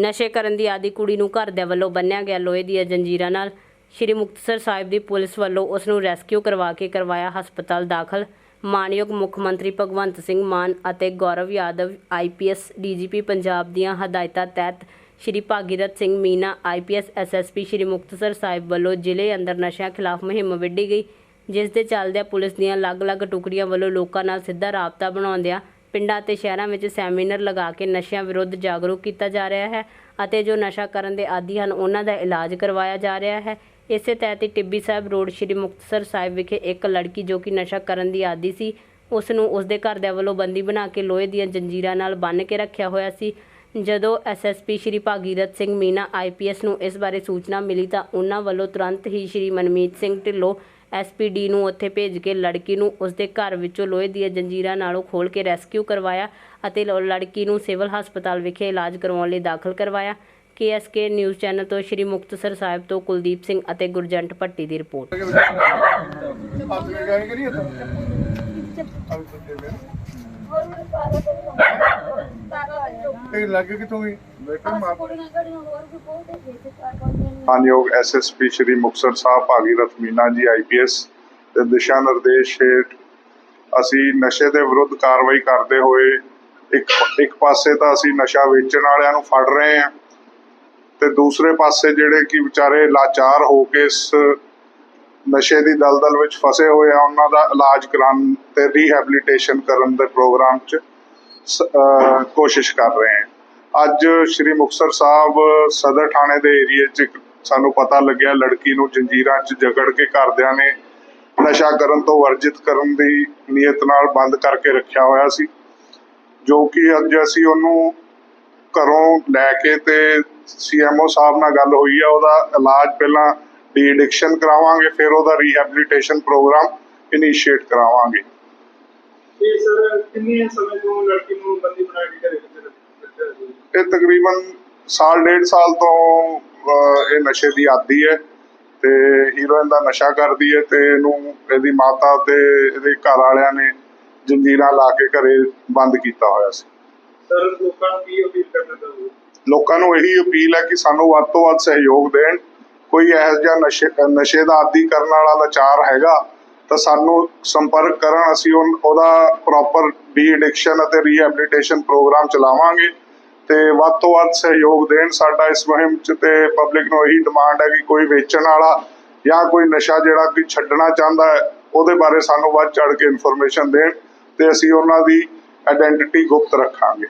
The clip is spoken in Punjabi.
ਨਸ਼ੇ ਕਰਨ ਦੀ ਆਦੀ ਕੁੜੀ ਨੂੰ ਘਰ ਦੇ ਵੱਲੋਂ ਬੰਨਿਆ ਗਿਆ ਲੋਹੇ ਦੀਆਂ ਜੰਜੀਰਾਂ ਨਾਲ। ਸ਼੍ਰੀ ਮੁਕਤਸਰ ਸਾਹਿਬ ਦੀ ਪੁਲਿਸ ਵੱਲੋਂ ਉਸ ਨੂੰ ਰੈਸਕਿਊ ਕਰਵਾ ਕੇ ਕਰਵਾਇਆ ਹਸਪਤਾਲ ਦਾਖਲ। ਮਾਨਯੋਗ ਮੁੱਖ ਮੰਤਰੀ ਭਗਵੰਤ ਸਿੰਘ ਮਾਨ ਅਤੇ ਗੌਰਵ ਯਾਦਵ ਆਈਪੀਐਸ ਡੀਜੀਪੀ ਪੰਜਾਬ ਦੀਆਂ ਹਦਾਇਤਾਂ ਤਹਿਤ ਸ਼੍ਰੀ ਭਾਗੀਰਥ ਸਿੰਘ ਮੀਨਾ ਆਈਪੀਐਸ ਐਸਐਸਪੀ ਸ਼੍ਰੀ ਮੁਕਤਸਰ ਸਾਹਿਬ ਵੱਲੋਂ ਜ਼ਿਲ੍ਹੇ ਅੰਦਰ ਨਸ਼ਿਆਂ ਖਿਲਾਫ ਮੁਹਿੰਮ ਵਿੱਢੀ ਗਈ, ਜਿਸ ਦੇ ਚੱਲਦਿਆਂ ਪੁਲਿਸ ਦੀਆਂ ਅਲੱਗ-ਅਲੱਗ ਟੁਕੜੀਆਂ ਵੱਲੋਂ ਲੋਕਾਂ ਨਾਲ ਸਿੱਧਾ ਰਾਬਤਾ ਬਣਾਉਂਦਿਆਂ ਪਿੰਡਾਂ ਅਤੇ ਸ਼ਹਿਰਾਂ ਵਿੱਚ ਸੈਮੀਨਾਰ ਲਗਾ ਕੇ ਨਸ਼ਿਆਂ ਵਿਰੁੱਧ ਜਾਗਰੂਕ ਕੀਤਾ ਜਾ ਰਿਹਾ ਹੈ ਅਤੇ ਜੋ ਨਸ਼ਾ ਕਰਨ ਦੇ ਆਦੀ ਹਨ, ਉਹਨਾਂ ਦਾ ਇਲਾਜ ਕਰਵਾਇਆ ਜਾ ਰਿਹਾ ਹੈ। ਇਸੇ ਤਹਿਤ ਹੀ ਟਿੱਬੀ ਸਾਹਿਬ ਰੋਡ ਸ਼੍ਰੀ ਮੁਕਤਸਰ ਸਾਹਿਬ ਵਿਖੇ ਇੱਕ ਲੜਕੀ ਜੋ ਕਿ ਨਸ਼ਾ ਕਰਨ ਦੀ ਆਦੀ ਸੀ ਉਸ ਨੂੰ ਉਸ ਦੇ ਘਰਦਿਆਂ ਵੱਲੋਂ ਬੰਦੀ ਬਣਾ ਕੇ ਲੋਹੇ ਦੀਆਂ ਜੰਜੀਰਾਂ ਨਾਲ ਬੰਨ੍ਹ ਕੇ ਰੱਖਿਆ ਹੋਇਆ ਸੀ। ਜਦੋਂ ਐਸਐਸਪੀ ਸ਼੍ਰੀ ਭਾਗੀਰਥ ਸਿੰਘ ਮੀਨਾ ਆਈਪੀਐਸ ਨੂੰ ਇਸ ਬਾਰੇ ਸੂਚਨਾ ਮਿਲੀ ਤਾਂ ਉਹਨਾਂ ਵੱਲੋਂ ਤੁਰੰਤ ਹੀ ਸ਼੍ਰੀ ਮਨਮੀਤ ਸਿੰਘ ਢਿੱਲੋਂ ਐਸਪੀਡੀ ਨੂੰ ਉੱਥੇ ਭੇਜ ਕੇ ਲੜਕੀ ਨੂੰ ਉਸ ਦੇ ਘਰ ਵਿੱਚੋਂ ਲੋਹੇ ਦੀਆਂ ਜੰਜੀਰਾਂ ਨਾਲੋਂ ਖੋਲ ਕੇ ਰੈਸਕਿਊ ਕਰਵਾਇਆ ਅਤੇ ਲੜਕੀ ਨੂੰ ਸਿਵਲ ਹਸਪਤਾਲ ਵਿਖੇ ਇਲਾਜ ਕਰਵਾਉਣ ਲਈ ਦਾਖਲ ਕਰਵਾਇਆ। ਕੇਐਸਕੇ ਨਿਊਜ਼ ਚੈਨਲ ਤੋਂ ਸ਼੍ਰੀ ਮੁਕਤਸਰ ਸਾਹਿਬ ਤੋਂ ਕੁਲਦੀਪ ਸਿੰਘ ਅਤੇ ਗੁਰਜੰਟ ਭੱਟੀ ਦੀ ਰਿਪੋਰਟ। ਹੱਥ ਨੇ ਗਾਣੀ ਕਰੀ ਹੱਥ ਅਬ ਸੁਣਦੇ ਮੇਰੇ ਇਹ ਲੱਗ ਕਿਥੋਂ ਗਈ ਬੇਟਾ ਮਾਰ ਮਾਨਯੋਗ ਐਸਐਸਪੀ ਸ਼੍ਰੀ ਮੁਕਤਸਰ ਸਾਹਿਬ ਭਾਗੀਰਥ ਮੀਨਾ ਜੀ ਆਈਪੀਐਸ ਦੇ ਦਿਸ਼ਾ ਨਿਰਦੇਸ਼ ਹੇਠ ਅਸੀਂ ਨਸ਼ੇ ਦੇ ਵਿਰੁੱਧ ਕਾਰਵਾਈ ਕਰਦੇ ਹੋਏ ਇੱਕ ਇੱਕ ਪਾਸੇ ਤਾਂ ਅਸੀਂ ਨਸ਼ਾ ਵੇਚਣ ਵਾਲਿਆਂ ਨੂੰ ਫੜ ਰਹੇ ਹਾਂ ਤੇ ਦੂਸਰੇ ਪਾਸੇ ਜਿਹੜੇ ਕਿ ਵਿਚਾਰੇ ਲਾਚਾਰ ਹੋ ਕੇ ਇਸ ਨਸ਼ੇ ਦੀ ਦਲਦਲ ਵਿੱਚ ਫਸੇ ਹੋਏ ਆ, ਉਹਨਾਂ ਦਾ ਇਲਾਜ ਕਰਾਉਣ ਤੇ ਰੀਹੈਬਿਲਿਟੇਸ਼ਨ ਕਰਨ ਦੇ ਪ੍ਰੋਗਰਾਮ 'ਚ ਕੋਸ਼ਿਸ਼ ਕਰ ਰਹੇ ਹਾਂ। ਅੱਜ ਸ਼੍ਰੀ ਮੁਕਤਸਰ ਸਾਹਿਬ ਸਦਰ ਥਾਣੇ ਦੇ ਏਰੀਏ 'ਚ ਇੱਕ ਸਾਨੂੰ ਪਤਾ ਲੱਗਿਆ ਲੜਕੀ ਨੂੰ ਜੰਜੀਰਾਂ 'ਚ ਜਕੜ ਕੇ ਘਰਦਿਆਂ ਨੇ ਨਸ਼ਾ ਕਰਨ ਤੋਂ ਵਰਜਿਤ ਕਰਨ ਦੀ ਨੀਅਤ ਨਾਲ ਬੰਦ ਕਰਕੇ ਰੱਖਿਆ ਹੋਇਆ ਸੀ ਜੋ ਕਿ ਅੱਜ ਅਸੀਂ ਉਹਨੂੰ ਘਰੋਂ ਲੈ ਕੇ ਤੇ ਸੀਐਮਓ ਸਾਹਿਬ ਨਾਲ ਗੱਲ ਹੋਈ ਆ ਉਹਦਾ ਇਲਾਜ ਪਹਿਲਾਂ ਡੀ ਐਡਿਕਸ਼ਨ ਕਰਾਵਾਂਗੇ ਫਿਰ ਉਹਦਾ ਰੀਹੈਬਿਲਿਟੇਸ਼ਨ ਪ੍ਰੋਗਰਾਮ ਇਨੀਸ਼ੀਏਟ ਕਰਾਵਾਂਗੇ ਇਹ ਸਰ ਕਿੰਨੇ ਸਮੇਂ ਤੋਂ ਲੜਕੀ ਨੂੰ ਬੰਦੀ ਬਣਾ ਕੇ ਘਰੇ ਵਿੱਚ ਰੱਖਿਆ ਹੋਇਆ ਸੀ? ਇਹ ਤਕਰੀਬਨ ਸਾਲ ਡੇਢ ਸਾਲ ਤੋਂ ਇਹ ਨਸ਼ੇ ਦੀ ਆਦੀ ਹੈ ਤੇ ਹੀਰੋਇਨ ਦਾ ਨਸ਼ਾ ਕਰਦੀ ਹੈ ਤੇ ਇਹਨੂੰ ਇਹਦੀ ਮਾਤਾ ਤੇ ਇਹਦੇ ਘਰ ਵਾਲਿਆਂ ਨੇ ਜੰਜੀਰਾਂ ਲਾ ਕੇ ਘਰੇ ਬੰਦ ਕੀਤਾ ਹੋਇਆ ਸੀ। ਸਰ ਲੋਕਾਂ ਨੂੰ ਕੀ ਅਪੀਲ ਕਰਨਾ ਲੋਕਾਂ ਨੂੰ ਇਹੀ ਅਪੀਲ ਹੈ ਕਿ ਸਾਨੂੰ ਵੱਧ ਤੋਂ ਵੱਧ ਸਹਿਯੋਗ ਦੇਣ। ਕੋਈ ਇਹੋ ਜਿਹਾ ਨਸ਼ੇ ਨਸ਼ੇ ਦਾ ਆਦੀ ਕਰਨ ਵਾਲਾ ਲਾਚਾਰ ਹੈਗਾ ਤਾਂ ਸਾਨੂੰ ਸੰਪਰਕ ਕਰਨ ਅਸੀਂ ਉਹਦਾ ਪ੍ਰੋਪਰ ਡੀ ਐਡਿਕਸ਼ਨ ਅਤੇ ਰੀਹੈਬਿਲਿਟੇਸ਼ਨ ਪ੍ਰੋਗਰਾਮ ਚਲਾਵਾਂਗੇ। ਤੇ ਵੱਧ ਤੋਂ ਵੱਧ ਸਹਿਯੋਗ ਦੇਣ। ਸਾਡਾ ਇਸ ਮੁਹਿੰਮ 'ਚ ਤੇ ਪਬਲਿਕ ਨੂੰ ਇਹੀ ਡਿਮਾਂਡ ਹੈ ਕਿ ਕੋਈ ਵੇਚਣ ਵਾਲਾ ਜਾਂ ਕੋਈ ਨਸ਼ਾ ਜਿਹੜਾ ਕੋਈ ਛੱਡਣਾ ਚਾਹੁੰਦਾ ਹੈ, ਉਹਦੇ ਬਾਰੇ ਸਾਨੂੰ ਵੱਧ ਚੜ ਕੇ ਇਨਫੋਰਮੇਸ਼ਨ ਦੇਣ ਤੇ ਅਸੀਂ ਉਹਨਾਂ ਦੀ ਆਇਡੈਂਟੀਟੀ ਗੁਪਤ ਰੱਖਾਂਗੇ।